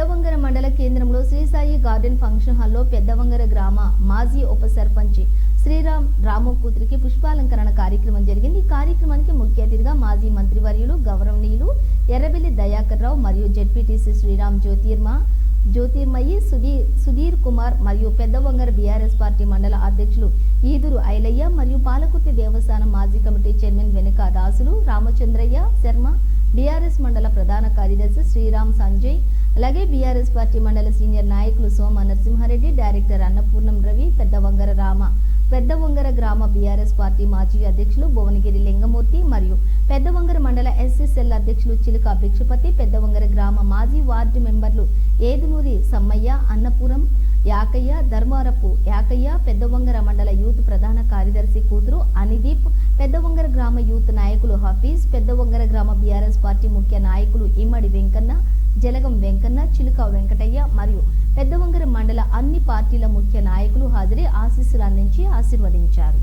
పెద్దవంగర మండల కేంద్రంలో Sri Sai garden function హాల్లో పెద్దవంగర గ్రామ మాజీ ఉప సర్పంచ్ శ్రీరామ్ రాము కూతురికి పుష్పాలంకరణ కార్యక్రమం జరిగింది. ఈ కార్యక్రమానికి ముఖ్య అతిథిగా మాజీ మంత్రివర్యులు గౌరవనీయులు ఎర్రబెల్లి దయాకర్ రావు మరియు జెడ్పీటీసీ శ్రీరామ్ జ్యోతిర్మ జ్యోతిర్మయి సుధీర్ సుధీర్ కుమార్ మరియు పెద్దవంగర బీఆర్ఎస్ పార్టీ మండల అధ్యక్షులు ఈదురు ఐలయ్య మరియు పాలకుర్తి దేవస్థానం మాజీ కమిటీ చైర్మన్ వెనుక దాసులు రామచంద్రయ్య శర్మ బీఆర్ఎస్ మండల ప్రధాన కార్యదర్శి శ్రీరామ్ సంజయ్ అలాగే బీఆర్ఎస్ పార్టీ మండల సీనియర్ నాయకులు సోమ నరసింహారెడ్డి డైరెక్టర్ అన్నపూర్ణం రవి పెద్ద వంగర రామ. పెద్ద వంగర గ్రామ బీఆర్ఎస్ పార్టీ మాజీ అధ్యక్షులు భువనగిరి లింగమూర్తి మరియు పెద్ద వంగర మండల ఎస్ఎస్ఎల్ అధ్యక్షులు చిలుక భిక్షపతి పెద్దవంగర గ్రామ మాజీ వార్డు మెంబర్లు ఏదునూరి సమ్మయ్య అన్నపురం యాకయ్య ధర్మారపు యాకయ్య పెద్ద వంగర మండల యూత్ ప్రధాన కార్యదర్శి కూతురు అనిదీప్ పెద్దవంగర గ్రామ యూత్ నాయకులు హఫీజ్ పెద్దవంగర గ్రామ బీఆర్ఎస్ పార్టీ ముఖ్య నాయకులు ఇమ్మడి వెంకన్న జలగం వెంకన్న చిలుక వెంకటయ్య మరియు పెద్దవంగర మండల అన్ని పార్టీల ముఖ్య నాయకులు హాజరై ఆశీస్సులు అందించి ఆశీర్వదించారు.